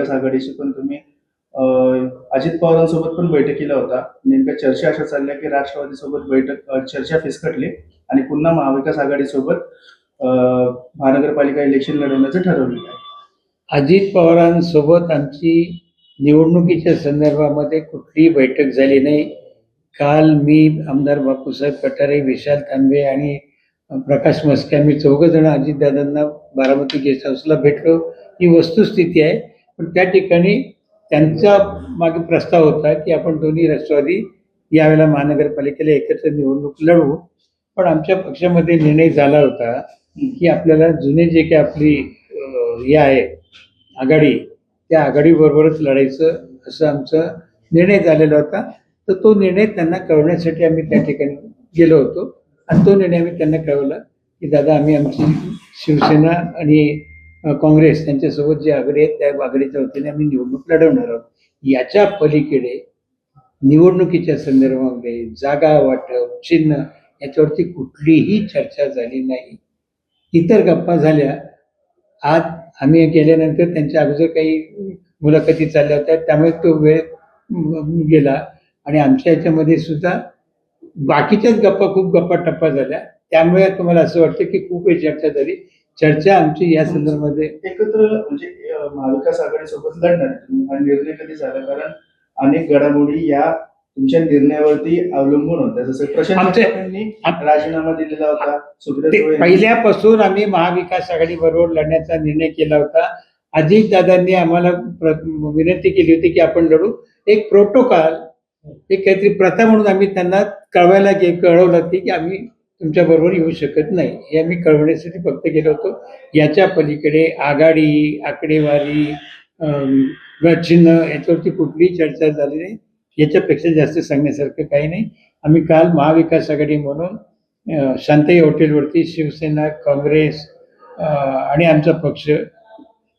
महाविकास आघाडीशी पण तुम्ही अजित पवारांसोबत पण बैठकीला होता. नेमक्या चर्चा अशा चालल्या की राष्ट्रवादीसोबत बैठक चर्चा फिसकटली आणि पुन्हा महाविकास आघाडीसोबत महानगरपालिका इलेक्शन लढवण्याचं ठरवलेलं आहे. अजित पवारांसोबत आमची निवडणुकीच्या संदर्भामध्ये कुठलीही बैठक झाली नाही. काल मी आमदार बापूसाहेब कटारे विशाल तांबे आणि प्रकाश मस्के आम्ही चौघ जण अजितदादांना बारामती गेस्ट हाऊसला भेटलो. ही वस्तुस्थिती आहे. पण त्या ठिकाणी त्यांचा मागे प्रस्ताव होता की आपण दोन्ही राष्ट्रवादी यावेळेला महानगरपालिकेला एकत्र निवडणूक लढवू. पण आमच्या पक्षामध्ये निर्णय झाला होता की आपल्याला जुने जे काही आपली हे आहे आघाडी त्या आघाडीबरोबरच लढायचं असं आमचा निर्णय झालेला होता. तर तो निर्णय त्यांना कळवण्यासाठी आम्ही त्या ठिकाणी गेलो होतो. आणि तो निर्णय आम्ही त्यांना कळवला की दादा आम्ही आमची शिवसेना आणि काँग्रेस त्यांच्यासोबत जे आघाडी आहेत त्या आघाडीच्या वतीने आम्ही निवडणूक लढवणार आहोत. याच्या पलीकडे निवडणुकीच्या संदर्भामध्ये जागा वाटप चिन्ह याच्यावरती कुठलीही चर्चा झाली नाही. इतर गप्पा झाल्या. आज आम्ही गेल्यानंतर त्यांच्या अगोदर काही मुलाखती चालल्या होत्या त्यामुळे तो वेळ गेला. आणि आमच्या याच्यामध्ये सुद्धा बाकीच्याच गप्पा खूप गप्पा टप्पा झाल्या. त्यामुळे तुम्हाला असं वाटतं की खूप चर्चा झाली. चर्चा आमची या संदर्भामध्ये. एकत्र म्हणजे महाविकास आघाडीसोबत लढणार आहे तुम्ही. हा निर्णय कधी झाला? कारण अनेक घडामोडी या तुमच्या निर्णयावरती अवलंबून होत्या. जसं प्रशांत यांनी राजीनामा दिलेला होता. सुप्रिया पहिल्यापासून आम्ही महाविकास आघाडी बरोबर लढण्याचा निर्णय केला होता. अजितदादांनी आम्हाला प्र- विनंती केली होती की आपण लढू. एक प्रोटोकॉल एक काहीतरी प्रथा म्हणून आम्ही त्यांना कळवायला कळवलं की आम्ही तुमच्याबरोबर येऊ शकत नाही. हे आम्ही कळवण्यासाठी फक्त गेलो होतो. याच्या पलीकडे आघाडी आकडेवारी अम, चिन्ह याच्यावरती कुठलीही चर्चा झाली नाही. याच्यापेक्षा जास्त सांगण्यासारखं काही नाही. आम्ही काल महाविकास आघाडी म्हणून शांतई शांताई हॉटेलवरती शिवसेना काँग्रेस आणि आमचा पक्ष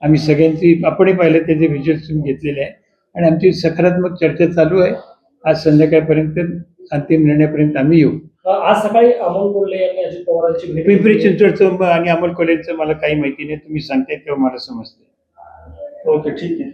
आम्ही सगळ्यांची आपणही पाहिलं त्याचे व्हिज्युअल्स तुम्ही घेतलेले आहे. आणि आमची सकारात्मक चर्चा चालू आहे. आज संध्याकाळपर्यंत अंतिम निर्णयापर्यंत आम्ही येऊ. आज सकाळी अमोल कोल्हे यांनी अजित पवारांची भेट पिंपरी. चिंचवडचं आणि अमोल कोल्हेंचं मला काही माहिती नाही. तुम्ही सांगताय तेव्हा मला समजते ओके ठीक आहे.